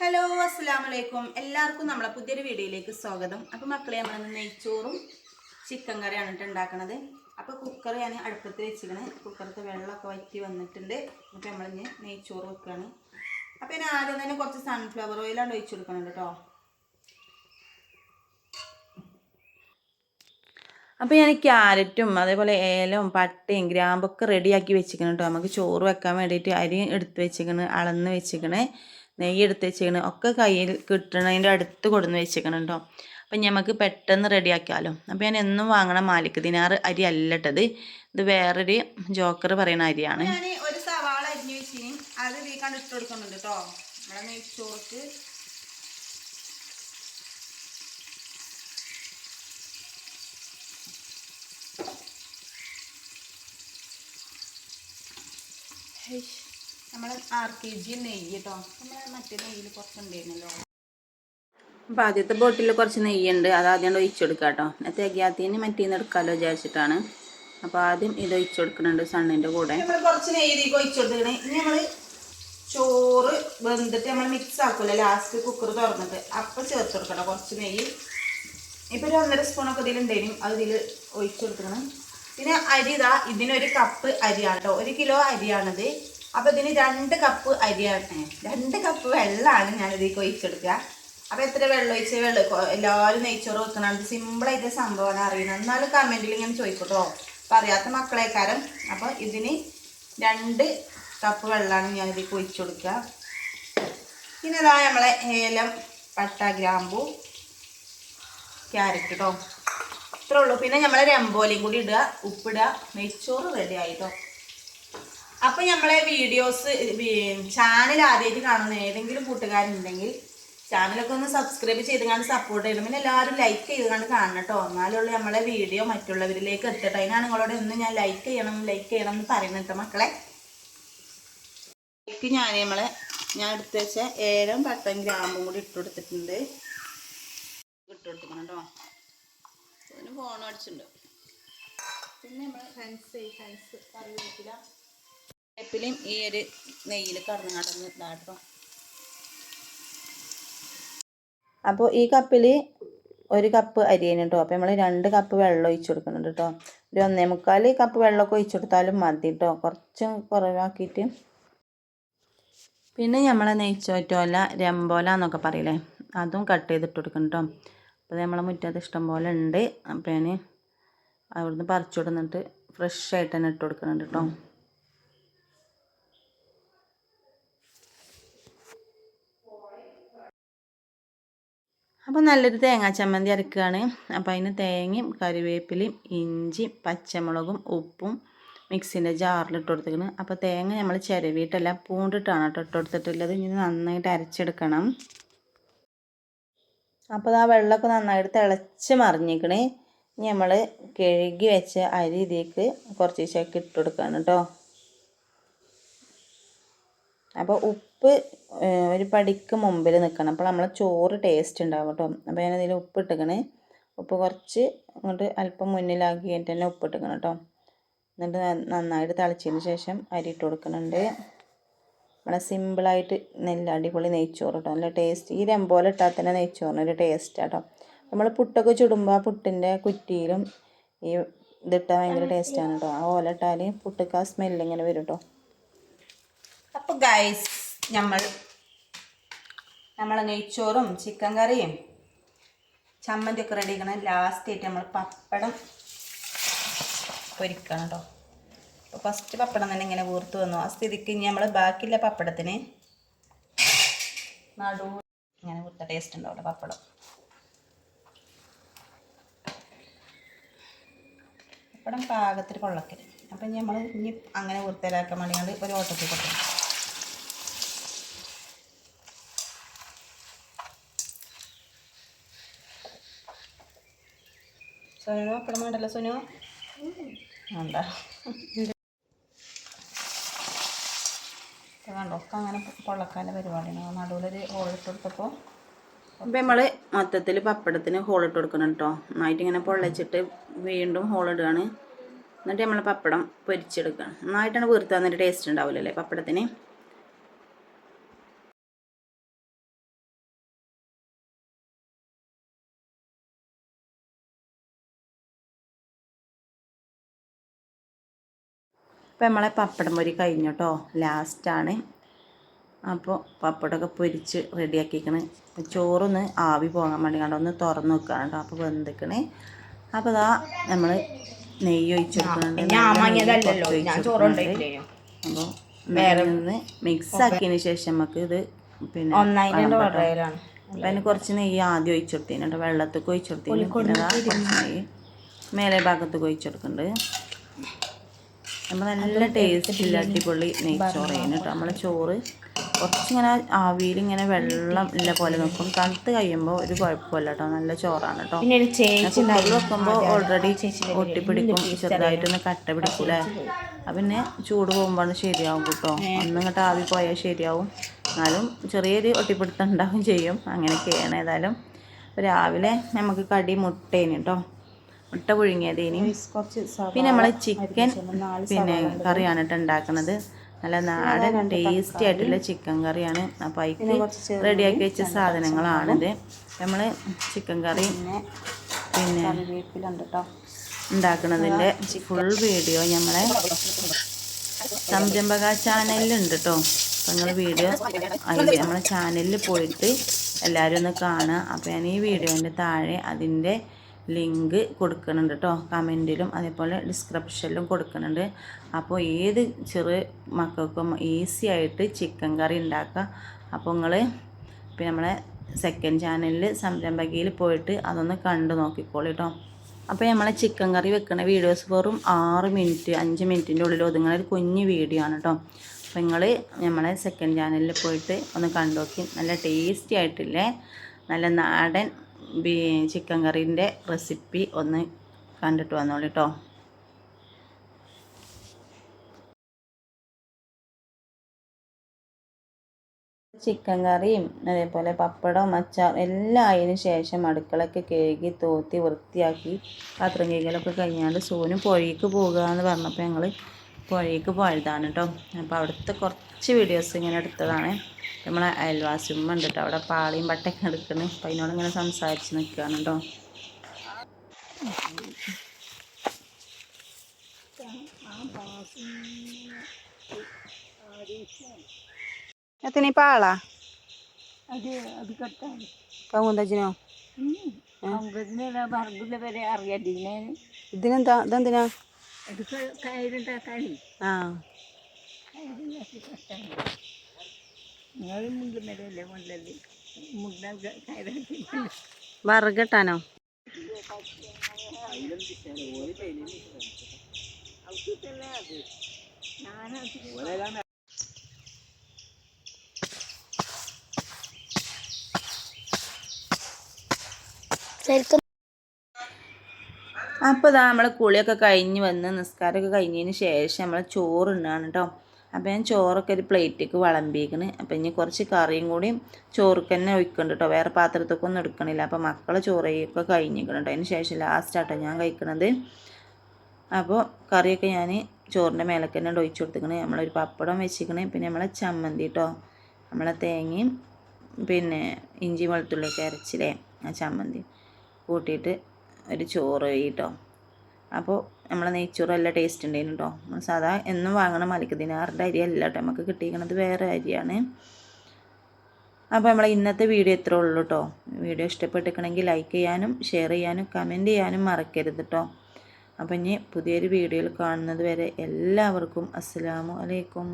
Hello അസ്സാം വലൈക്കും എല്ലാവർക്കും നമ്മളെ പുതിയൊരു വീഡിയോയിലേക്ക് സ്വാഗതം. അപ്പോൾ മക്കളെ നമ്മൾ നെയ്ച്ചോറും ചിക്കൻ കറിയാണ് കേട്ടോ ഉണ്ടാക്കണത്. അപ്പോൾ കുക്കർ ഞാൻ അടുപ്പത്ത് വെച്ചിരിക്കണ്. കുക്കറത്തെ വെള്ളമൊക്കെ വറ്റി വന്നിട്ടുണ്ട്. അപ്പോൾ നമ്മളിഞ്ഞ് നെയ്ച്ചോറ് വെക്കുകയാണ് അപ്പോൾ ഞാൻ ആദ്യം തന്നെ കുറച്ച് സൺഫ്ലവർ ഓയിലാണ് ഒഴിച്ചു കൊടുക്കണം കേട്ടോ അപ്പോൾ ഞാൻ ക്യാരറ്റും അതേപോലെ ഏലവും പട്ടയും ഗ്രാമ്പൊക്കെ റെഡിയാക്കി വെച്ചിരിക്കണം കേട്ടോ നമുക്ക് ചോറ് വെക്കാൻ വേണ്ടിയിട്ട് അരി എടുത്ത് വെച്ചിരിക്കണ് അളന്ന് വെച്ചിരിക്കണേ. നെയ്യ് എടുത്ത് ഒക്കെ കയ്യിൽ കിട്ടണതിന്റെ അടുത്ത് കൊടുന്ന് വെച്ചിരിക്കണം കേട്ടോ അപ്പം നമുക്ക് പെട്ടെന്ന് റെഡിയാക്കിയാലോ. അപ്പോൾ ഞാൻ എന്നും വാങ്ങണ മാലിക്ക് ദിനാറ് അരി അല്ലട്ടത് ഇത്. വേറൊരു ജോക്കർ പറയുന്ന അരിയാണ്. ഒരു സവാള അരിഞ്ഞ് വെച്ചിനി. അത് വീക്കാണ്ട് ഇട്ട് കൊടുക്കുന്നുണ്ട് കേട്ടോ നമ്മുടെ നെയ്ച്ചോർക്ക്. നമ്മൾ ആർ കെ ജി നെയ്യ് കേട്ടോ നമ്മൾ മറ്റേ നെയ്യിൽ കുറച്ചുണ്ടായിരുന്നല്ലോ. അപ്പോൾ ആദ്യത്തെ ബോട്ടിൽ കുറച്ച് നെയ്യുണ്ട്. അത് ആദ്യം ഒഴിച്ചു കൊടുക്കുക കേട്ടോ തികയാത്തിന് മറ്റേന്ന് എടുക്കാമല്ലോ വിചാരിച്ചിട്ടാണ്. അപ്പോൾ ആദ്യം ഇത് ഒഴിച്ചു കൊടുക്കുന്നുണ്ട് സണ്ണിന്റെ കൂടെ. നമ്മൾ കുറച്ച് നെയ്യ് ഇതിലേക്ക് ഒഴിച്ചു ഇനി നമ്മൾ ചോറ് വെന്തിട്ട് നമ്മൾ മിക്സ് ആക്കുമല്ലോ ലാസ്റ്റ് കുക്കർ തുറന്നിട്ട്. അപ്പോൾ ചേർത്ത് കൊടുക്കണം കുറച്ച് നെയ്യ്. ഇപ്പോൾ ഒരു ഒന്നര സ്പൂണൊക്കെ ഇതിലുണ്ടായിരുന്നു അത് ഇതിൽ ഒഴിച്ചു കൊടുക്കണം പിന്നെ അരി ഇതാ ഇതിനൊരു കപ്പ് അരിയാണ് കേട്ടോ ഒരു കിലോ അരിയാണിത്. അപ്പോൾ ഇതിന് രണ്ട് കപ്പ് അരി രണ്ട് കപ്പ് വെള്ളമാണ് ഞാനിതിലേക്ക് ഒഴിച്ചെടുക്കുക. അപ്പോൾ എത്ര വെള്ളം ഒഴിച്ച് വെള്ളം എല്ലാവരും നെയ്ച്ചോറ് വെക്കണം. സിമ്പിളായിട്ട് സംഭവമാണ് അറിയുന്നത് എന്നാലും കമന്റിൽ ഇങ്ങനെ ചോദിക്കട്ടോ. അപ്പോൾ അറിയാത്ത മക്കളേക്കാരും. അപ്പോൾ ഇതിന് രണ്ട് കപ്പ് വെള്ളമാണ് ഞാനിതിലേക്ക് ഒഴിച്ചു കൊടുക്കുക പിന്നെ ഇതാ നമ്മളെ ഏലം പട്ട ഗ്രാമ്പു ക്യാരറ്റ് കേട്ടോ ഇത്രേ ഉള്ളൂ. പിന്നെ നമ്മളെ രമ്പോലയും കൂടി ഇടുക ഉപ്പിടുക. നെയ്ച്ചോറ് റെഡി ആയിട്ടോ. അപ്പം നമ്മളെ വീഡിയോസ് ചാനൽ ആദ്യമായിട്ട് കാണുന്ന ഏതെങ്കിലും കൂട്ടുകാരുണ്ടെങ്കിൽ ചാനലൊക്കെ ഒന്ന് സബ്സ്ക്രൈബ് ചെയ്ത് കണ്ട് സപ്പോർട്ട് ചെയ്യണം. പിന്നെ എല്ലാവരും ലൈക്ക് ചെയ്ത് കണ്ട് കാണണം കേട്ടോ എന്നാലുള്ള നമ്മളെ വീഡിയോ മറ്റുള്ളവരിലേക്ക് എത്തട്ടെ. അതിനാണ് നിങ്ങളോട് ഒന്ന് ഞാൻ ലൈക്ക് ചെയ്യണം ലൈക്ക് ചെയ്യണം എന്ന് പറയുന്നത് കേട്ടോ മക്കളെ. ലൈക്ക് ഞാൻ നമ്മളെ ഞാൻ എടുത്ത് വെച്ച ഏലം പത്തും ഗ്രാമ്പും കൂടി ഇട്ട് കൊടുത്തിട്ടുണ്ട്. ഇട്ട് കൊടുക്കണം കേട്ടോ ഫോൺ അടിച്ചിട്ടുണ്ട്. പിന്നെ നമ്മൾ ഫ്രണ്ട്സ് ഫ്രണ്ട്സ് കറിവേപ്പില വേപ്പിലയും ഈ ഒരു നെയ്യിൽ കടന്ന് ഇതാട്ടോ. അപ്പോൾ ഈ കപ്പിൽ ഒരു കപ്പ് അരിയാണ് കേട്ടോ അപ്പോൾ നമ്മൾ രണ്ട് കപ്പ് വെള്ളം ഒഴിച്ചു കൊടുക്കുന്നുണ്ട് കേട്ടോ ഒരു ഒന്നേ മുക്കാൽ കപ്പ് വെള്ളമൊക്കെ ഒഴിച്ചു കൊടുത്താലും മതി കേട്ടോ കുറച്ചും കുറവാക്കിയിട്ട്. പിന്നെ നമ്മളെ നെയ്ച്ചോറ്റോല രമ്പോല എന്നൊക്കെ പറയില്ലേ അതും കട്ട് ചെയ്തിട്ട് കൊടുക്കണം കേട്ടോ അപ്പോൾ നമ്മളെ മുറ്റത്ത് ഇഷ്ടം പോലെ ഉണ്ട്. അപ്പോൾ അവിടുന്ന് പറിച്ചു കൊടുന്നിട്ട് ഫ്രഷ് ആയിട്ട് തന്നെ ഇട്ട് കൊടുക്കുന്നുണ്ട് കേട്ടോ അപ്പോൾ നല്ലൊരു തേങ്ങാ ചമ്മന്തി അരക്കുകയാണ് അപ്പോൾ അതിന് തേങ്ങയും കറിവേപ്പിലയും ഇഞ്ചി പച്ചമുളകും ഉപ്പും മിക്സിന്റെ ജാറിൽ ഇട്ട് കൊടുത്തിരിക്കുന്നത് അപ്പോൾ തേങ്ങ നമ്മൾ ചിരവിയിട്ടല്ല പൂണ്ടിട്ടാണ് കേട്ടോ ഇട്ട് കൊടുത്തിട്ടുള്ളത്. ഇനി നന്നായിട്ട് അരച്ചെടുക്കണം. അപ്പോൾ ആ വെള്ളമൊക്കെ നന്നായിട്ട് തിളച്ച് മറിഞ്ഞിക്കണേ ഇനി നമ്മൾ കഴുകി വെച്ച അരി ഇതിലേക്ക് കുറച്ച് ദിവസമൊക്കെ ഇട്ട് കൊടുക്കണം കേട്ടോ. അപ്പോൾ ഉപ്പ് ഒരു പടിക്ക് മുമ്പിൽ നിൽക്കണം അപ്പോൾ നമ്മളെ ചോറ് ടേസ്റ്റ് ഉണ്ടാവും കേട്ടോ അപ്പോൾ ഞാനതിൽ ഉപ്പ് ഇട്ടിക്കണേ. ഉപ്പ് കുറച്ച് അങ്ങോട്ട് അല്പം മുന്നിലാക്കിയിട്ട് തന്നെ ഉപ്പ് ഇട്ടിക്കണം കേട്ടോ എന്നിട്ട് നന്നായിട്ട് തിളച്ചതിന് ശേഷം അരി ഇട്ട് കൊടുക്കുന്നുണ്ട്. നമ്മളെ സിമ്പിളായിട്ട് നെല്ല് അടിപൊളി നെയ്ച്ചോറ് കേട്ടോ നല്ല ടേസ്റ്റ് ഈ രംപോലെ ഇട്ടാൽ തന്നെ നെയ്ച്ചോറിന് ഒരു ടേസ്റ്റ് കേട്ടോ നമ്മൾ പുട്ടൊക്കെ ചുടുമ്പോൾ ആ പുട്ടിന്റെ കുറ്റിയിലും ഈ ഇതിട്ടാൽ ഭയങ്കര ടേസ്റ്റാണ് കേട്ടോ ആ ഓല ഇട്ടാൽ പുട്ടൊക്കെ ആ സ്മെല്ലിങ്ങനെ വരും കേട്ടോ അപ്പോൾ ഗൈസ് നമ്മൾ നമ്മൾ നെയ്ച്ചോറും ചിക്കൻ കറിയും ചമ്മന്തി ഒക്കെ റെഡി ആക്കണം ലാസ്റ്റ് ആയിട്ട് നമ്മൾ പപ്പടം പൊരിക്കണം കേട്ടോ അപ്പോൾ ഫസ്റ്റ് പപ്പടം തന്നെ ഇങ്ങനെ വീർത്ത് വന്നു. ആ സ്ഥിതിക്ക് ഇനി നമ്മൾ ബാക്കിയുള്ള പപ്പടത്തിന് നടു ഇങ്ങനെ വീർത്ത ടേസ്റ്റ് ഉണ്ടാവില്ല പപ്പടം. പപ്പടം പാകത്തിൽ കൊള്ളക്കരുത് അപ്പം നമ്മൾ ഇനി അങ്ങനെ വൃത്തിയിലാക്കാൻ വേണ്ടി ഒരു ഓട്ടത്തിൽ കൊട്ടും സോനു പപ്പടം വേണ്ടല്ലോ സോനു? വേണ്ട കണ്ടോ ഒക്കെ അങ്ങനെ പൊള്ളക്കാന്റെ പരിപാടിയാണ്. നടുവിലൊരു ഹോളിട്ട് കൊടുത്തപ്പോൾ അപ്പം നമ്മൾ മൊത്തത്തിൽ പപ്പടത്തിന് ഹോളിട്ട് കൊടുക്കണം കേട്ടോ നന്നായിട്ട് ഇങ്ങനെ പൊള്ളച്ചിട്ട് വീണ്ടും ഹോളിടുകയാണ് എന്നിട്ട് നമ്മൾ പപ്പടം പൊരിച്ചെടുക്കണം നന്നായിട്ടാണ് വീർത്ത് തന്നിട്ട് ടേസ്റ്റ് ഉണ്ടാവില്ലല്ലേ പപ്പടത്തിന്? അപ്പോൾ നമ്മളെ പപ്പടം പൊരി കഴിഞ്ഞു കേട്ടോ ലാസ്റ്റാണ് അപ്പോൾ പപ്പടമൊക്കെ പൊരിച്ച് റെഡിയാക്കിക്കണ് ചോറൊന്ന് ആവി പോകാൻ വേണ്ടി കണ്ടോ ഒന്ന് തുറന്ന് വെക്കുകയാണ് കേട്ടോ. അപ്പോൾ വെന്തിക്കണേ. അപ്പോൾ ഇതാ നമ്മൾ നെയ്യ് ഒഴിച്ചെടുക്കുന്നുണ്ട്. അപ്പോൾ വേറെ നിന്ന് മിക്സ് ആക്കിയതിന് ശേഷം നമുക്ക് ഇത് പിന്നെ അപ്പം അതിന് കുറച്ച് നെയ്യ് ആദ്യം ഒഴിച്ചെടുത്തിന് കേട്ടോ. വെള്ളത്തൊക്കെ ഒഴിച്ചെടുത്തിന്. പിന്നെ കുറച്ച് നെയ്യ് മേലെ ഭാഗത്തൊക്കെ ഒഴിച്ചെടുക്കുന്നുണ്ട്. നമ്മൾ നല്ല ടേസ്റ്റില്ല അടിപൊളി നെയ്ച്ചോറ് ചെയ്യുന്നു കേട്ടോ നമ്മളെ ചോറ് കുറച്ചിങ്ങനെ ആവിയിൽ ഇങ്ങനെ വെള്ളം ഇല്ല പോലെ നോക്കും തണുത്ത് കഴിയുമ്പോൾ ഒരു കുഴപ്പമില്ല കേട്ടോ നല്ല ചോറാണ് കേട്ടോ കുക്കറിൽ വെക്കുമ്പോൾ ഓൾറെഡി ഒട്ടിപ്പിടിക്കും. ചെറുതായിട്ടൊന്ന് കട്ട പിടിക്കൂലേ? അപ്പം പിന്നെ ചൂട് പോകുമ്പോൾ ശരിയാവും കേട്ടോ ഒന്നിങ്ങോട്ട് ആവി പോയാൽ ശരിയാവും. എന്നാലും ചെറിയൊരു ഒട്ടിപ്പിടുത്തം ഉണ്ടാവും ചെയ്യും. അങ്ങനെയൊക്കെയാണ്. ഏതായാലും രാവിലെ നമുക്ക് കടി മുട്ടേന് കേട്ടോ മുട്ട പുഴുങ്ങിയത് ഇനി. പിന്നെ നമ്മൾ ചിക്കൻ പിന്നെ കറിയാണ് കേട്ടോ ഉണ്ടാക്കുന്നത്. നല്ല നാടൻ ടേസ്റ്റി ആയിട്ടുള്ള ചിക്കൻ കറിയാണ്. അപ്പോൾ അതിക്ക് റെഡിയാക്കി വെച്ച സാധനങ്ങളാണിത് നമ്മൾ ചിക്കൻ കറി പിന്നെ ഉണ്ടാക്കുന്നതിന്റെ ഫുൾ വീഡിയോ നമ്മളെ സംരംഭക ചാനലിലുണ്ട് കേട്ടോ. അപ്പം നിങ്ങൾ വീഡിയോ അതിൽ നമ്മളെ ചാനലിൽ പോയിട്ട് എല്ലാവരും ഒന്ന് കാണുക. അപ്പോൾ ഞാൻ ഈ വീഡിയോന്റെ താഴെ അതിന്റെ ലിങ്ക് കൊടുക്കുന്നുണ്ട് കേട്ടോ കമന്റിലും അതേപോലെ ഡിസ്ക്രിപ്ഷനിലും കൊടുക്കുന്നുണ്ട്. അപ്പോൾ ഏത് ചെറു മക്കൾക്കും ഈസി ആയിട്ട് ചിക്കൻ കറി ഉണ്ടാക്കുക അപ്പോൾ നിങ്ങൾ പിന്നെ നമ്മളെ സെക്കൻഡ് ചാനലിൽ സംരംഭകയിൽ പോയിട്ട് അതൊന്ന് കണ്ടു നോക്കിക്കോളൂ കേട്ടോ അപ്പോൾ നമ്മളെ ചിക്കൻ കറി വെക്കുന്ന വീഡിയോസ് വെറും ആറ് മിനിറ്റ് അഞ്ച് മിനിറ്റിന്റെ ഉള്ളിൽ ഒതുങ്ങുന്ന ഒരു കുഞ്ഞ് വീഡിയോ ആണ് കേട്ടോ അപ്പോൾ നിങ്ങൾ നമ്മളെ സെക്കൻഡ് ചാനലിൽ പോയിട്ട് ഒന്ന് കണ്ടു നോക്കി. നല്ല ടേസ്റ്റി ആയിട്ടില്ലേ? നല്ല നാടൻ ചിക്കൻ കറീന്റെ റെസിപ്പി ഒന്ന് കണ്ടിട്ട് വന്നോളൂ കേട്ടോ ചിക്കൻ കറിയും അതേപോലെ പപ്പടം അച്ചാർ എല്ലാം അതിന് ശേഷം അടുക്കളൊക്കെ കഴുകി തോത്തി വൃത്തിയാക്കി പാത്രം കഴുകലൊക്കെ കഴിഞ്ഞാണ്ട് സോനു പുഴയ്ക്ക് പോകുക എന്ന് പറഞ്ഞപ്പോൾ ഞങ്ങൾ പുഴയ്ക്ക് പോയതാണ് കേട്ടോ അപ്പോൾ അവിടുത്തെ കുറച്ച് വീഡിയോസ് ഇങ്ങനെ എടുത്തതാണ്. നമ്മളെ അയൽവാസി ഉമ്മ ഉണ്ട് കേട്ടോ അവിടെ പാളിയും പട്ടയൊക്കെ എടുക്കണ്. അപ്പം അതിനോട് ഇങ്ങനെ സംസാരിച്ച് നിൽക്കുകയാണ് കേട്ടോ എത്ര പാളാ അറിയാതിനെ ഇതിനെന്താ ഇതെന്തിനാ? കയറുണ്ടാക്കാനേ ആ. നിങ്ങൾ മുണ്ടിൽ മേലല്ലേ മുണ്ടല്ലേ മുണ്ട കയറാക്കി വറുകെട്ടാനോ? അപ്പോൾ ഇതാ നമ്മൾ കുളിയൊക്കെ കഴിഞ്ഞ് വന്ന് നിസ്കാരമൊക്കെ കഴിഞ്ഞതിന് ശേഷം നമ്മൾ ചോറുണ്ടാണ് കേട്ടോ അപ്പോൾ ഞാൻ ചോറൊക്കെ ഒരു പ്ലേറ്റിലേക്ക് വിളമ്പിക്കണ്. അപ്പോൾ ഇനി കുറച്ച് കറിയും കൂടി ചോറുക്ക് തന്നെ ഒഴിക്കുന്നുണ്ട് കേട്ടോ വേറെ പാത്രത്തൊക്കെ ഒന്നും എടുക്കണില്ല. അപ്പോൾ മക്കളെ ചോറയൊക്കെ കഴിഞ്ഞിരിക്കണം കേട്ടോ അതിന് ശേഷം ലാസ്റ്റാട്ടോ ഞാൻ കഴിക്കണത്. അപ്പോൾ കറിയൊക്കെ ഞാൻ ചോറിന്റെ മേലൊക്കെ തന്നെ ഒഴിച്ചു കൊടുത്തിക്കണേ. നമ്മളൊരു പപ്പടം വെച്ചിക്കണേ. പിന്നെ നമ്മളെ ചമ്മന്തി കേട്ടോ നമ്മളെ തേങ്ങയും പിന്നെ ഇഞ്ചി വെളുത്തുള്ളിയൊക്കെ അരച്ചില്ലേ ആ ചമ്മന്തി കൂട്ടിയിട്ട് ഒരു ചോറ് കേട്ടോ അപ്പോൾ നമ്മളെ നെയ്ച്ചോറ് നല്ല ടേസ്റ്റ് ഉണ്ടായിരുന്നു കേട്ടോ നമ്മൾ സാധാ എന്നും വാങ്ങണ മലക്ക് ദിനാറിന്റെ അരി അല്ല കേട്ടോ നമുക്ക് കിട്ടിയിരിക്കുന്നത് വേറെ അരിയാണ്. അപ്പോൾ നമ്മളെ ഇന്നത്തെ വീഡിയോ ഇത്രേ ഉള്ളൂ കേട്ടോ വീഡിയോ ഇഷ്ടപ്പെട്ടിരിക്കണമെങ്കിൽ ലൈക്ക് ചെയ്യാനും ഷെയർ ചെയ്യാനും കമന്റ് ചെയ്യാനും മറക്കരുത് കേട്ടോ അപ്പം ഇനി പുതിയൊരു വീഡിയോയിൽ കാണുന്നത് വരെ എല്ലാവർക്കും അസ്സലാമു അലൈക്കും.